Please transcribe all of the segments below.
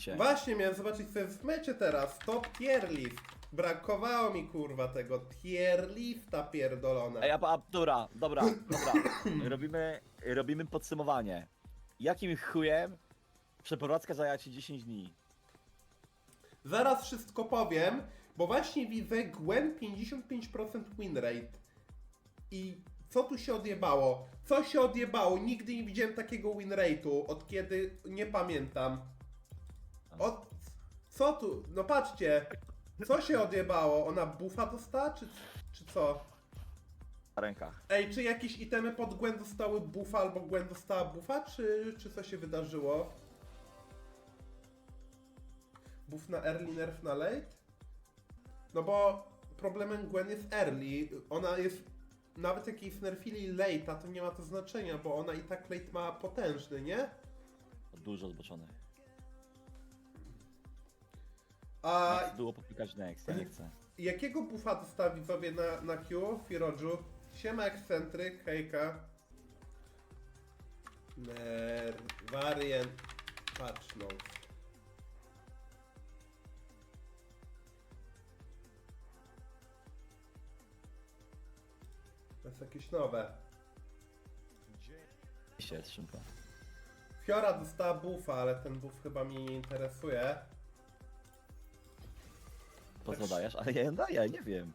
Się. Właśnie, miałem zobaczyć co jest w mecie teraz. Top tier list. Brakowało mi kurwa tego tier lista pierdolone. Ej, a, a, dobra, dobra, dobra. Robimy, robimy podsumowanie. Jakim chujem przeprowadzka zajęła ci 10 dni? Zaraz wszystko powiem, bo właśnie widzę Gwen 55% win rate. I co tu się odjebało? Co się odjebało? Nigdy nie widziałem takiego win rate'u, od kiedy nie pamiętam. Co tu? No patrzcie. Co się odjebało? Ona buffa dostała, czy, czy co? Na rękach. Ej, czy jakieś itemy pod Gwen dostały buffa, albo Gwen dostała buffa, czy, czy co się wydarzyło? Buff na early, nerf na late? No bo problemem Gwen jest early. Ona jest... Nawet jak jej znerfili late'a, to nie ma to znaczenia, bo ona i tak late ma potężny, nie? Dużo zboczony. A Było popikać next, ja nie chcę. jakiego buffa dostała widzowie na, na Q, Firodżu? Siema ekscentryk, hejka. Ner... Variant... Patch notes. To jest jakieś nowe. Się. Fiora dostała buffa, ale ten buff chyba mnie nie interesuje. Po co dajesz? Ale ja ją daję, nie wiem.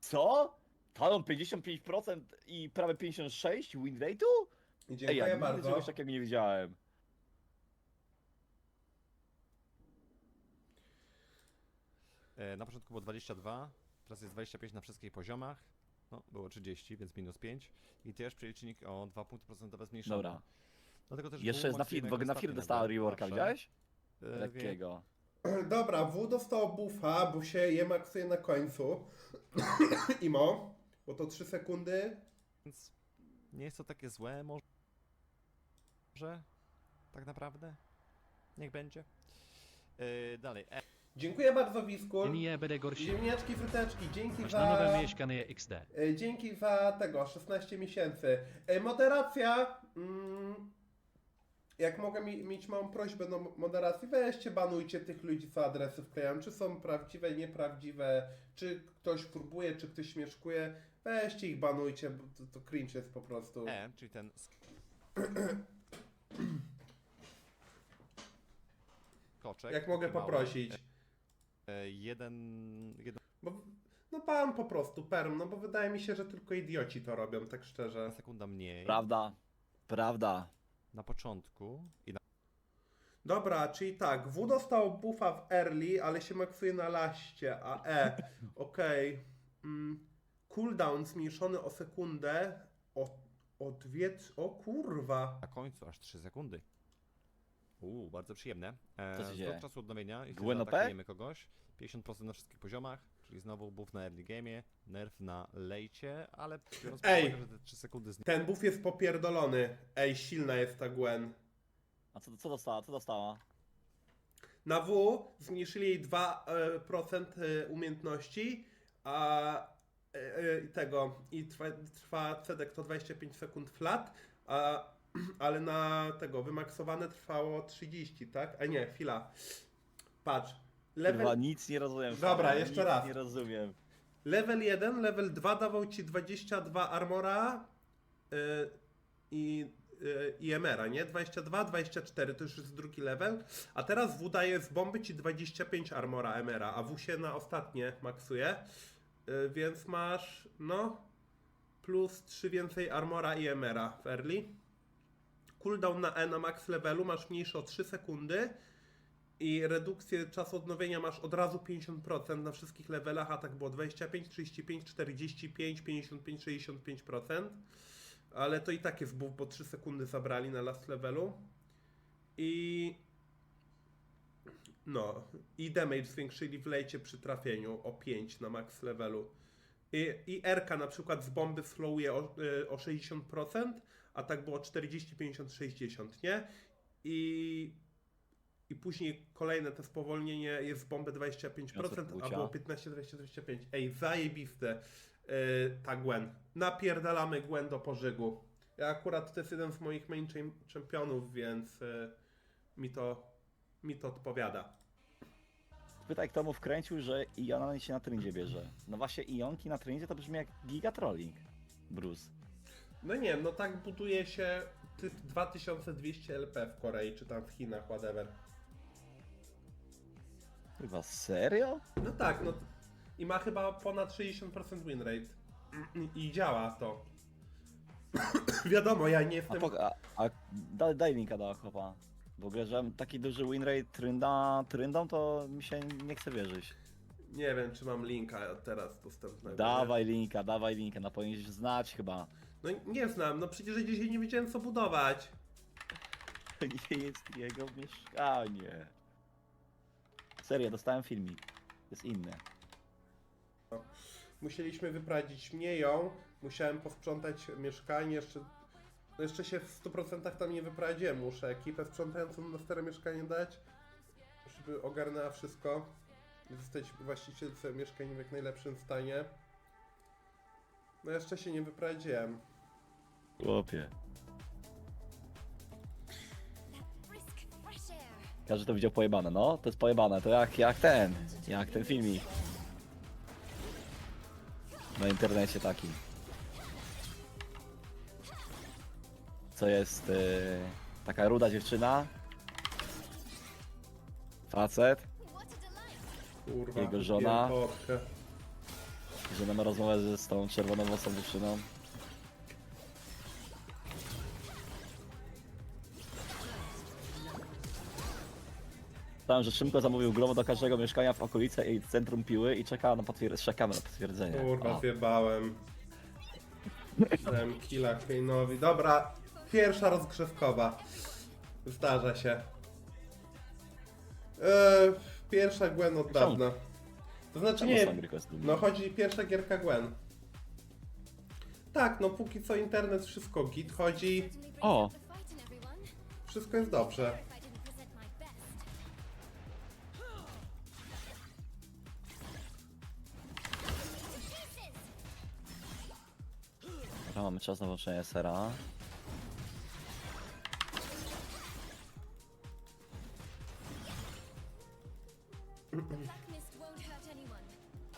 Co? Talon 55% i prawie 56 win rate'u? I Ej, dziękuję ja nigdy bardzo. czegoś takiego nie wiedziałem. E, Na początku było 22, teraz jest 25 na wszystkich poziomach. No, było 30, więc minus 5. I też przelicznik o 2 punkty procentowe zmniejszony. Dobra. Dlatego też Jeszcze był jest na mocniej ogóle na film dostała level, reworka, widziałeś? E, wie- Lekkiego. Dobra, W dostał buffa, bo się je maksuje na końcu. Imo, bo to 3 sekundy. Więc nie jest to takie złe, może? Może? Tak naprawdę? Niech będzie. E, dalej. E, Dziękuję bardzo Wiskul. Nie będę gorszy. Ziemniaczki, fryteczki, dzięki Masz za... na nowe mieszkanie XD. e, Dzięki za tego, 16 miesięcy. E, Moderacja. Mm, jak mogę mi, mieć małą prośbę do moderacji, weźcie, banujcie tych ludzi, co adresy wklejają. Czy są prawdziwe, nieprawdziwe, czy ktoś próbuje, czy ktoś śmieszkuje. Weźcie ich, banujcie, bo to, to cringe jest po prostu. e czyli ten koczek. Jak mogę mały. poprosić. E, jeden, jeden Bo, no pan po prostu, perm, no bo wydaje mi się, że tylko idioci to robią, tak szczerze. sekunda mniej. Prawda. Prawda. Na początku i na Dobra, czyli tak, W dostał buffa w early, ale się maksuje na laście, a E, okej. Mm, cooldown zmniejszony o sekundę, o, o dwie, o kurwa. Na końcu aż 3 sekundy. Uuu, bardzo przyjemne. E, Co się dzieje? czasu odnowienia, jeśli Gwen OP? zaatakujemy kogoś. 50% na wszystkich poziomach, czyli znowu buff na early game, nerf na lejcie, ale biorąc pod Ej! uwagę, że te 3 sekundy z Ten buff jest popierdolony. Ej, silna jest ta Gwen. A co, co dostała? Co dostała? Na W zmniejszyli jej 2% e, umiejętności, a e, e, tego i trwa, trwa cedek to 25 sekund flat, a, ale na tego wymaksowane trwało 30, tak? A nie, chwila. Patrz. Chyba Level, nic nie rozumiem. Dobra, Fabian, jeszcze nic raz. nie rozumiem. level 1, level 2 dawał ci 22 armora y, i y, i emera, nie? 22, 24 to już jest drugi level, a teraz W daje z bomby ci 25 armora emera, a W się na ostatnie maksuje, y, więc masz, no, plus 3 więcej armora i emera w early. Cooldown na E na max levelu masz mniejszy o 3 sekundy i redukcję czasu odnowienia masz od razu 50% na wszystkich levelach, a tak było 25, 35, 45, 55, 65%. Ale to i tak jest buff, bo 3 sekundy zabrali na last levelu. I no, i damage zwiększyli w lejcie przy trafieniu o 5 na max levelu. I, i RK na przykład z bomby slowuje o, y, o 60%, a tak było 40, 50, 60, nie? I, I później kolejne to spowolnienie jest z bomby 25%, a było 15, 20, 25. Ej, zajebiste. Yy, ta Gwen. Napierdalamy Gwen do pożygu. Ja akurat to jest jeden z moich main championów, więc yy, mi to mi to odpowiada. Pytaj, kto mu wkręcił, że Iona się na trendzie bierze. No właśnie, Ionki na trendzie to brzmi jak gigatrolling. Bruce. No nie wiem, no tak buduje się typ 2200 LP w Korei, czy tam w Chinach, whatever. Chyba serio? No tak, no i ma chyba ponad 60% win rate. I działa to. Wiadomo, ja nie A, jestem... pok- a, a daj, daj linka do chłopa. W ogóle, że taki duży winrate trynda, tryndą, to mi się nie chce wierzyć. Nie wiem, czy mam linka teraz dostępnego. Dawaj linka, dawaj linka, no powinieneś znać chyba. No nie znam, no przecież ja dzisiaj nie wiedziałem co budować. To nie jest jego mieszkanie. Serio, dostałem filmik. Jest inny. Musieliśmy wypradzić mnie ją, musiałem posprzątać mieszkanie, jeszcze, no jeszcze się w 100% tam nie wypradziłem, muszę ekipę sprzątającą na stare mieszkanie dać, żeby ogarnęła wszystko, zostać właścicielcem mieszkań w jak najlepszym stanie. No jeszcze się nie wypradziłem. Chłopie. Każdy to widział pojebane, no? To jest pojebane, to jak, jak ten, jak ten filmik. Na internecie taki. Co jest yy, taka ruda dziewczyna. Facet. Kurwa, Jego żona. że ma rozmowę ze- z tą czerwoną włosą dziewczyną. Tam, że Szymko zamówił globo do każdego mieszkania w okolicy i centrum Piły i czeka na potwier- czekamy na potwierdzenie. Kurwa, O. zjebałem. Dałem killa Kane'owi. Dobra, pierwsza rozgrzewkowa. Zdarza się. Eee, pierwsza Gwen od dawna. To znaczy Czemu nie, no chodzi pierwsza gierka Gwen. Tak, no póki co internet wszystko git chodzi, O. wszystko jest dobrze. Dobra, mamy czas na włączenie sera.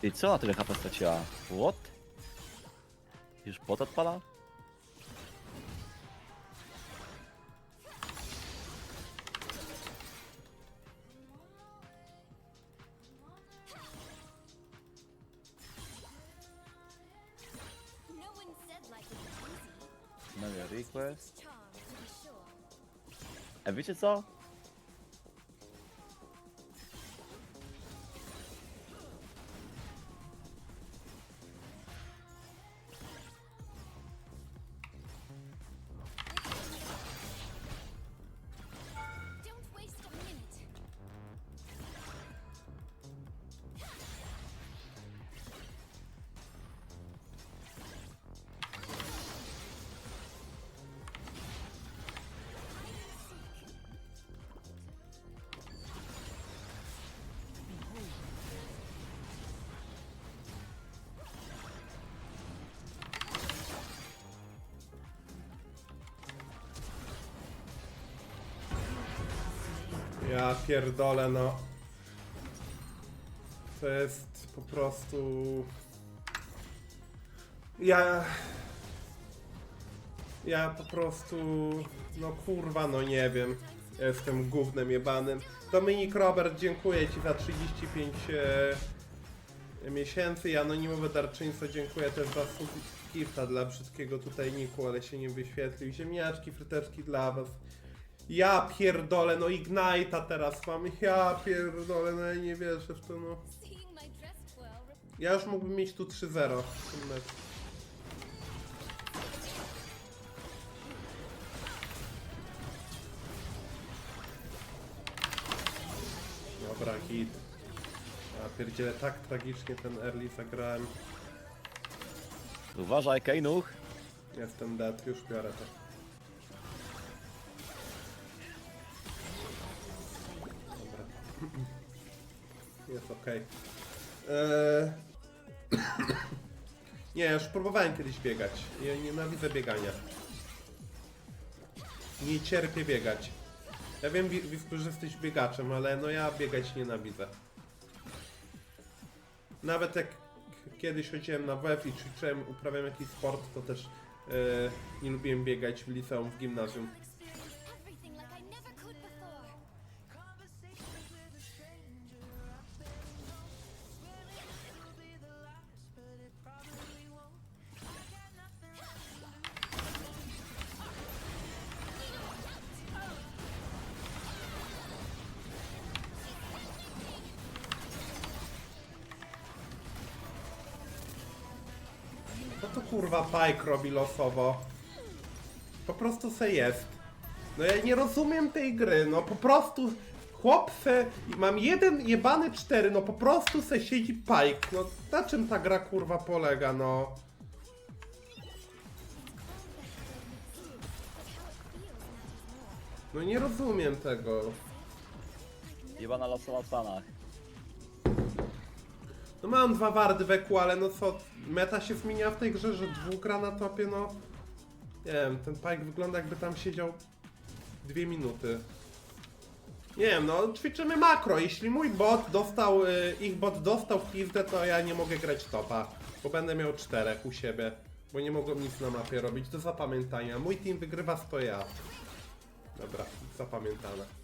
I co tyle HP straciła? What? Już pot odpala? Sure. A wiecie co? Ja pierdolę, no. To jest po prostu... Ja... Ja po prostu... No kurwa, no nie wiem. Ja Jestem gównem jebanym. Dominik Robert, dziękuję Ci za 35 e, miesięcy i anonimowe darczyństwo. Dziękuję też za gifta dla brzydkiego tutaj niku, ale się nie wyświetlił. Ziemniaczki, fryteczki dla Was. Ja pierdolę, no Ignite'a teraz mam. Ja pierdolę, no ja nie wierzę w to, no. Ja już mógłbym mieć tu 3-0 w tym meczu. Dobra, hit. Ja pierdzielę, tak tragicznie ten early zagrałem. Uważaj, Kejnuch. Jestem dead, już biorę to. Jest okej. Eee... Nie, już próbowałem kiedyś biegać. Ja nienawidzę biegania. Nie cierpię biegać. Ja wiem, Wi- Wisku, że jesteś biegaczem, ale no ja biegać nienawidzę. Nawet jak kiedyś chodziłem na WF i ćwiczyłem, uprawiałem jakiś sport, to też e, nie lubiłem biegać w liceum, w gimnazjum. Kurwa Pike robi losowo? Po prostu se jest. No ja nie rozumiem tej gry, no po prostu chłop se, mam jeden jebany cztery, no po prostu se siedzi Pike, no na czym ta gra kurwa polega, no? No nie rozumiem tego. Jebana losowa w Stanach. No mam dwa wardy w EQ, ale no co, meta się zmienia w tej grze, że dwóch gra na topie, no... Nie wiem, ten Pike wygląda jakby tam siedział dwie minuty. Nie wiem, no ćwiczymy makro, jeśli mój bot dostał, y, ich bot dostał w pizdę, to ja nie mogę grać topa, bo będę miał czterech u siebie, bo nie mogą nic na mapie robić, do zapamiętania. Mój team wygrywa, to ja. Dobra, zapamiętane.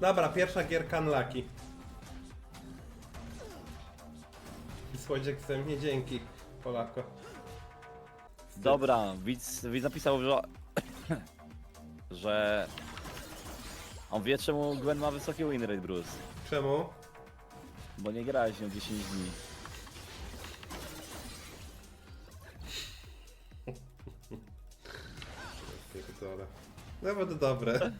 Dobra, pierwsza gierka Unlucky. Słodziek ze mnie dzięki, Polako. Dobra, widz, widz napisał, że... że... On wie czemu Gwen ma wysoki win rate, Bruce. Czemu? Bo nie grałeś nią 10 dni. Pierdolę. Nawet dobre.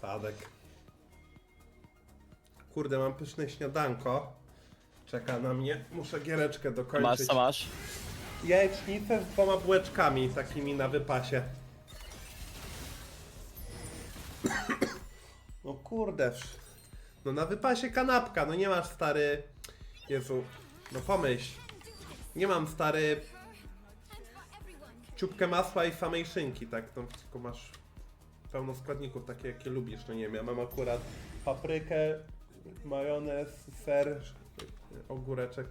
Sadek. Kurde, mam pyszne śniadanko. Czeka na mnie. Muszę giereczkę Masz dokończyć. co masz? Jajecznicę z dwoma bułeczkami takimi na wypasie. No kurde. No na wypasie kanapka, no nie masz stary... Jezu, no pomyśl. Nie mam stary ciupkę masła i samej szynki, tak? No tylko masz pełno składników, takie jakie lubisz, no nie wiem, ja mam akurat paprykę, majonez, ser, ogóreczek.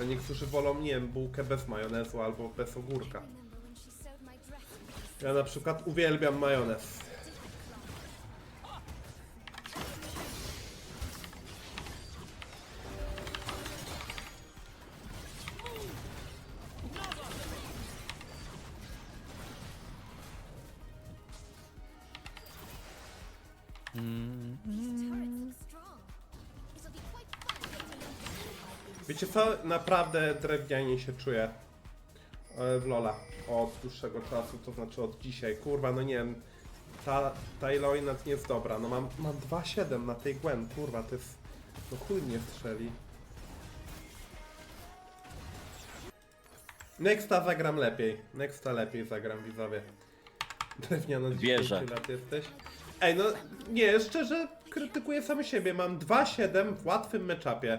A niektórzy wolą, nie wiem, bułkę bez majonezu albo bez ogórka. Ja na przykład uwielbiam majonez. Wiecie co? Naprawdę drewnianie się czuję e, w Lola od dłuższego czasu, to znaczy od dzisiaj. Kurwa, no nie wiem, ta, ta Eloy nawet nie jest dobra. No mam, mam 2,7 na tej Gwen, kurwa, to jest... No chuj mnie strzeli. Nexta zagram lepiej. Nexta lepiej zagram, widzowie. Drewniana 10 Wierzę. lat jesteś. Ej, no nie, szczerze krytykuję sam siebie. Mam 2-7 w łatwym meczapie.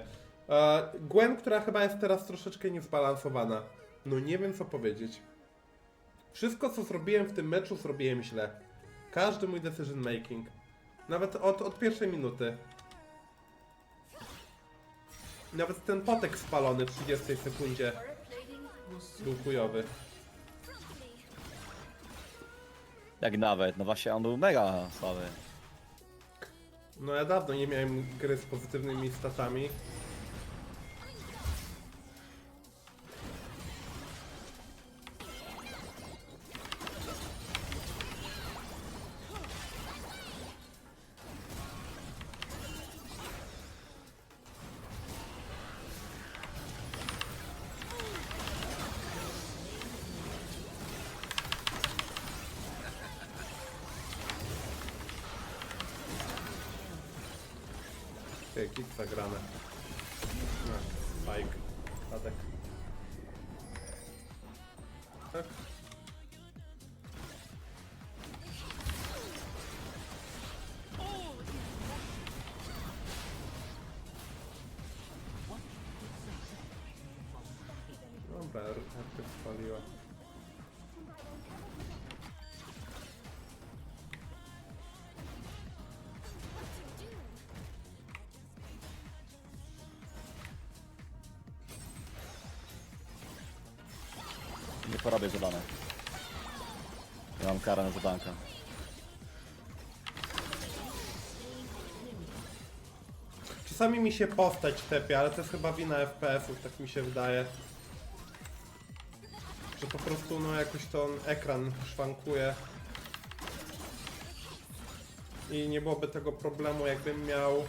E, Gwen, która chyba jest teraz troszeczkę niezbalansowana. No nie wiem co powiedzieć. Wszystko co zrobiłem w tym meczu zrobiłem źle. Każdy mój decision making. Nawet od, od pierwszej minuty. Nawet ten potek spalony w 30 sekundzie był chujowy. Jak nawet, no właśnie on był mega słaby. No ja dawno nie miałem gry z pozytywnymi statami. Okej, okay, zagrane. No, spike. Spadek. Tak. Dobra, Arty spaliła. Nie porobię zadane. Ja mam karę na zadanka. Czasami mi się postać tepie, ale to jest chyba wina FPS-ów, tak mi się wydaje. Że po prostu no jakoś to ekran szwankuje. I nie byłoby tego problemu jakbym miał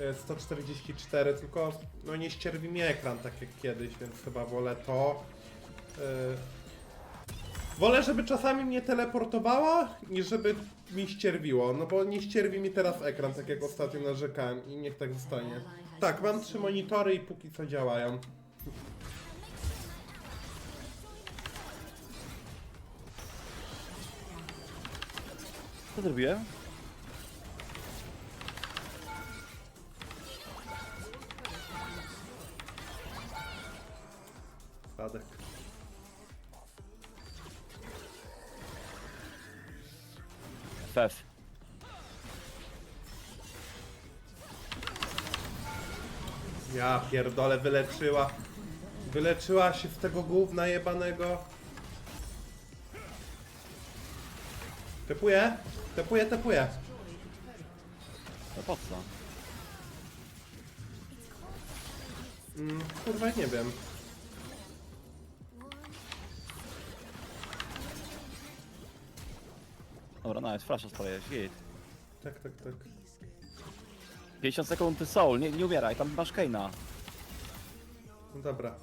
e, 144, tylko no nie ścierwi mi ekran tak jak kiedyś, więc chyba wolę to. E, Wolę, żeby czasami mnie teleportowała, niż żeby mi ścierwiło. No bo nie ścierwi mi teraz ekran, tak jak ostatnio narzekałem i niech tak zostanie. Tak, mam trzy monitory i póki co działają. Co zrobiłem? FF. Ja pierdolę, wyleczyła. Wyleczyła się z tego gówna jebanego. Tepuję, tepuję, tepuję. No po co? Mm, kurwa, nie wiem. Nice, flasha spalujesz, git. Tak, tak, tak. 50 sekund soul, nie, nie umieraj, tam masz Kane'a. No dobra.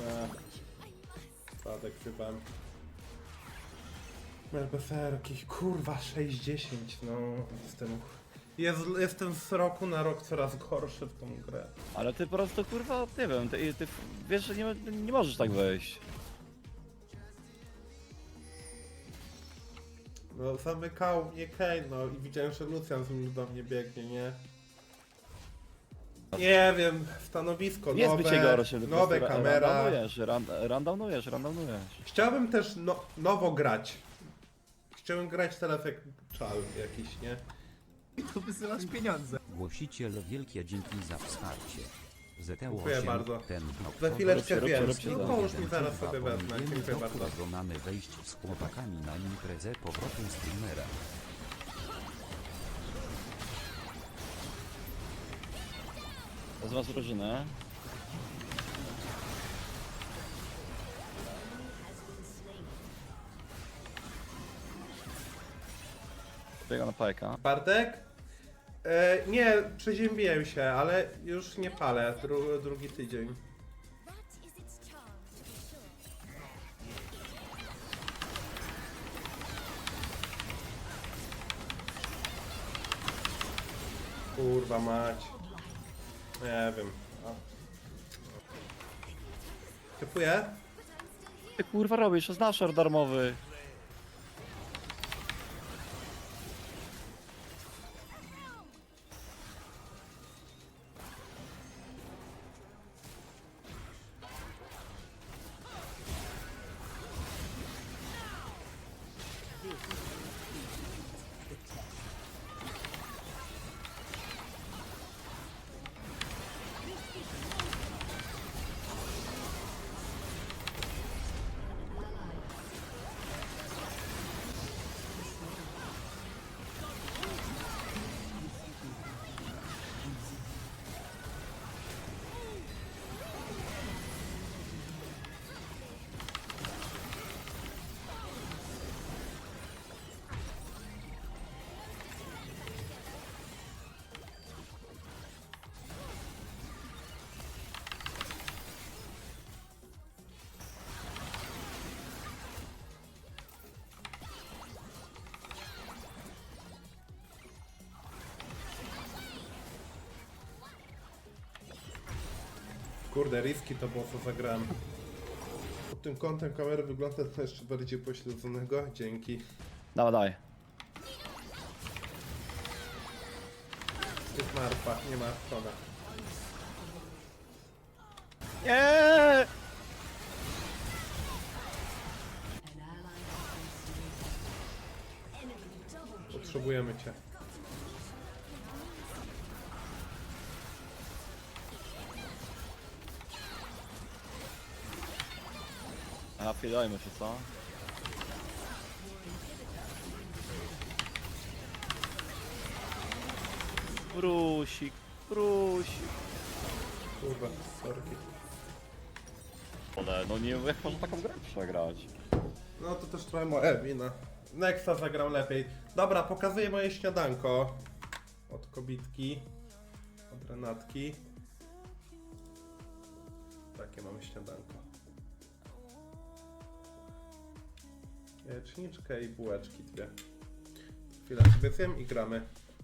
Eee. Spadek chyba. Melbeserki, kurwa 60, no jestem... Jest, jestem z roku na rok coraz gorszy w tą grę. Ale ty po prostu kurwa, nie wiem, ty, ty wiesz, że nie, nie możesz tak wejść. No zamykał mnie Kane, no i widziałem, że Lucian z nim do mnie biegnie, nie? Nie wiem, stanowisko Jest nowe, bycie gorszy, po nowe ra- kamera. Randomujesz, ran- randomujesz, randomujesz. Chciałbym też no, nowo grać. Chciałbym grać teraz jak czal jakiś, nie? I tu wysyłasz pieniądze. Głosiciel wielkie dzięki za wsparcie. ZTO Dziękuję 8, bardzo. ten blok Za chwileczkę Róbcie, wiem. róbcie, No róbcie. to już mi zaraz sobie wezmę. Dziękuję bardzo. mamy wejść z chłopakami na imprezę powrotu streamera. Z was drużynę. Biega na pajka. Bartek? E, nie, przeziębiłem się, ale już nie palę. Dru, drugi tydzień. That is its charm, to be sure. Kurwa mać. Nie wiem. A. Typuję? Ty kurwa robisz, to jest nasz darmowy. Kurde, riski to było, co zagrałem. Pod tym kątem kamery wygląda to jeszcze bardziej pośledzonego. Dzięki. Dawaj, dawaj. Jest martwa, nie ma ona. Nie! Potrzebujemy cię. Chwilojmy się, co? Brusik, brusik. Kurwa, sorki. Ale no nie, jak można taką grę przegrać? No to też trochę moja wina. Nexa zagrał lepiej. Dobra, pokazuję moje śniadanko. Od kobitki. Od Renatki. Takie mamy śniadanko. Jajeczniczkę i bułeczki dwie. Chwilę sobie zjem i gramy.